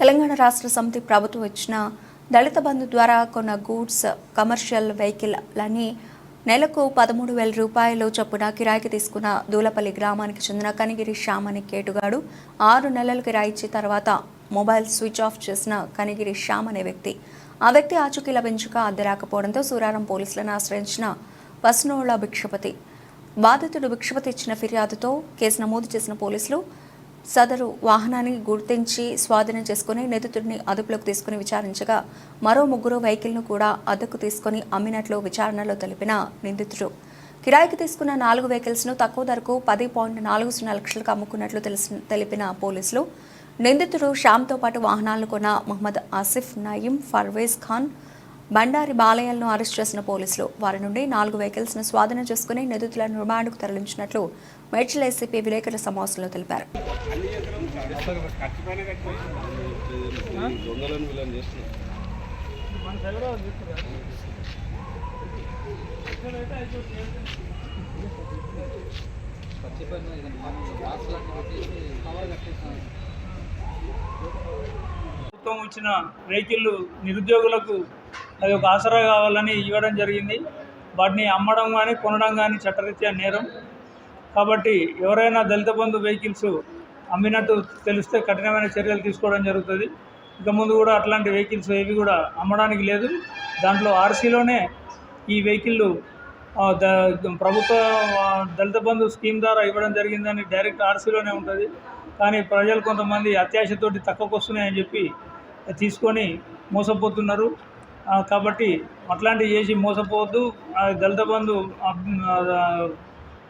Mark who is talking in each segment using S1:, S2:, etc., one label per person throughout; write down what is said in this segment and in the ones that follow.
S1: తెలంగాణ రాష్ట్ర సమితి ప్రభుత్వం ఇచ్చిన దళిత బంధు ద్వారా కొన్న గూడ్స్ కమర్షియల్ వెహికల్లని నెలకు పదమూడు వేల రూపాయలు చొప్పున కిరాయికి తీసుకున్న దూలపల్లి గ్రామానికి చెందిన కనిగిరి శ్యామ్ అనే కేటుగాడు ఆరు నెలలు కిరాయి ఇచ్చిన తర్వాత మొబైల్ స్విచ్ ఆఫ్ చేసిన కనిగిరి శ్యామ్ అనే వ్యక్తి. ఆ వ్యక్తి ఆచూకీ లభించక అద్దె రాకపోవడంతో సూరారం పోలీసులను ఆశ్రయించిన వస్నోళ్ళ భిక్షపతి. బాధితుడు భిక్షపతి ఇచ్చిన ఫిర్యాదుతో కేసు నమోదు చేసిన పోలీసులు సదరు వాహనాన్ని గుర్తించి స్వాధీనం చేసుకుని నిందితుడిని అదుపులోకి తీసుకుని విచారించగా మరో ముగ్గురు వెహికల్ను కూడా అద్దెకు తీసుకుని అమ్మినట్లు విచారణలో తెలిపిన నిందితుడు. కిరాయికి తీసుకున్న నాలుగు వెహికల్స్ను తక్కువ ధరకు పది పాయింట్ నాలుగు సున్నా లక్షలకు అమ్ముకున్నట్లు తెలిసి తెలిపిన పోలీసులు నిందితుడు శ్యామ్తో పాటు వాహనాలను కొన్న మహమ్మద్ ఆసిఫ్ నయీం ఫర్వేజ్ ఖాన్ బండారి బాలయ్యలను అరెస్ట్ చేసిన పోలీసులు. వారి నుండి నాలుగు వెహికల్స్ను స్వాధీనం చేసుకుని నిందితులను రిమాండ్కు తరలించినట్లు మేడ్చల్ ఏసీపీ విలేకరుల సమావేశంలో తెలిపారు.
S2: ప్రభుత్వం ఇచ్చిన వెహికల్ నిరుద్యోగులకు అది ఒక ఆసరా కావాలని ఇవ్వడం జరిగింది. వాటిని అమ్మడం కానీ కొనడం కానీ చట్టరీత్యా నేరం. కాబట్టి ఎవరైనా దళిత బంధు వెహికల్స్ అమ్మినట్టు తెలిస్తే కఠినమైన చర్యలు తీసుకోవడం జరుగుతుంది. ఇక ముందు కూడా అట్లాంటి వెహికల్స్ ఏవి కూడా అమ్మడానికి లేదు. దాంట్లో ఆర్సీలోనే ఈ వెహికల్ ప్రభుత్వ దళిత బంధు స్కీమ్ ద్వారా ఇవ్వడం జరిగిందని డైరెక్ట్ ఆర్సీలోనే ఉంటుంది. కానీ ప్రజలు కొంతమంది అత్యాశతోటి తక్కువకు వస్తున్నాయని చెప్పి తీసుకొని మోసపోతున్నారు. కాబట్టి అట్లాంటివి చేసి మోసపోవద్దు. ఆ, దళిత బంధు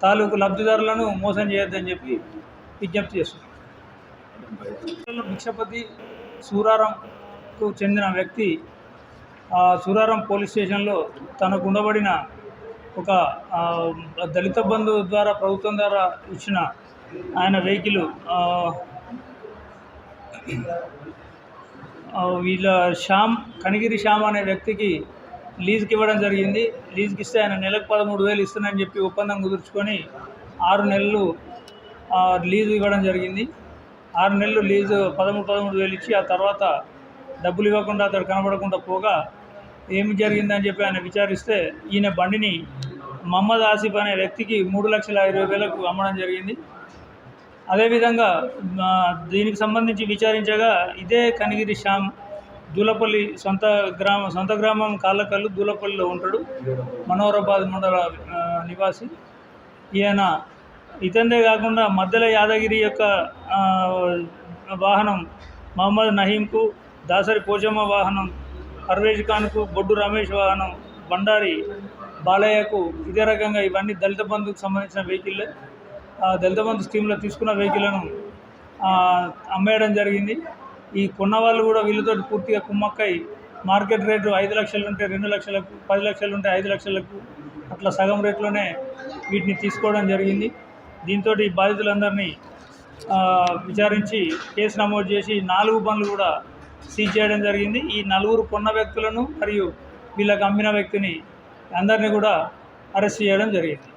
S2: తాలూకు లబ్ధిదారులను మోసం చేయొద్దని చెప్పి విజ్ఞప్తి చేస్తున్నాం భిక్షపతి సూరారంకు చెందిన వ్యక్తి సూరారం పోలీస్ స్టేషన్లో తనకు ఉండబడిన ఒక దళిత బంధు ద్వారా ప్రభుత్వం ద్వారా ఇచ్చిన ఆయన వెహికల్ వీళ్ళ శ్యామ్ కనిగిరి శ్యామ్ అనే వ్యక్తికి లీజుకి ఇవ్వడం జరిగింది. లీజుకి ఇస్తే ఆయన నెలకు పదమూడు వేలు ఇస్తానని చెప్పి ఒప్పందం కుదుర్చుకొని ఆరు నెలలు లీజు ఇవ్వడం జరిగింది. ఆరు నెలలు లీజు పదమూడు పదమూడు వేలు ఇచ్చి ఆ తర్వాత డబ్బులు ఇవ్వకుండా అతడు కనబడకుండా పోగా ఏమి జరిగిందని చెప్పి ఆయన విచారిస్తే ఈయన బండిని మహమ్మద్ ఆసిఫ్ అనే వ్యక్తికి మూడు లక్షల ఇరవై వేలకు అమ్మడం జరిగింది. అదేవిధంగా దీనికి సంబంధించి విచారించగా ఇదే కనిగిరి శ్యామ్ దూలపల్లి సొంత గ్రామ సొంత గ్రామం కాళ్ళకల్లు దూలపల్లిలో ఉంటాడు. మనోహరాబాద్ మండల నివాసి. ఈయన ఇతందే కాకుండా మధ్యల యాదగిరి యొక్క వాహనం మహమ్మద్ నహీంకు దాసరి పోచమ్మ వాహనం పర్వేజ్ ఖాన్కు బొడ్డు రమేష్ వాహనం బండారి బాలయ్యకు ఇదే రకంగా ఇవన్నీ దళిత బంధుకు సంబంధించిన వెహికల్లే. దళిత బంధు స్కీమ్లో తీసుకున్న వెహికల్ను అమ్మేయడం జరిగింది. ఈ కొన్న వాళ్ళు కూడా వీళ్ళతో పూర్తిగా కుమ్మక్కై మార్కెట్ రేటు ఐదు లక్షలు ఉంటే రెండు లక్షలకు పది లక్షలు ఉంటే ఐదు లక్షలకు అట్లా సగం రేట్లోనే వీటిని తీసుకోవడం జరిగింది. దీంతో ఈ బాధితులందరినీ విచారించి కేసు నమోదు చేసి నాలుగు బండ్లు కూడా సీజ్ చేయడం జరిగింది. ఈ నలుగురు కొన్న వ్యక్తులను మరియు వీళ్ళకి అమ్మిన వ్యక్తిని అందరినీ కూడా అరెస్ట్ చేయడం జరిగింది.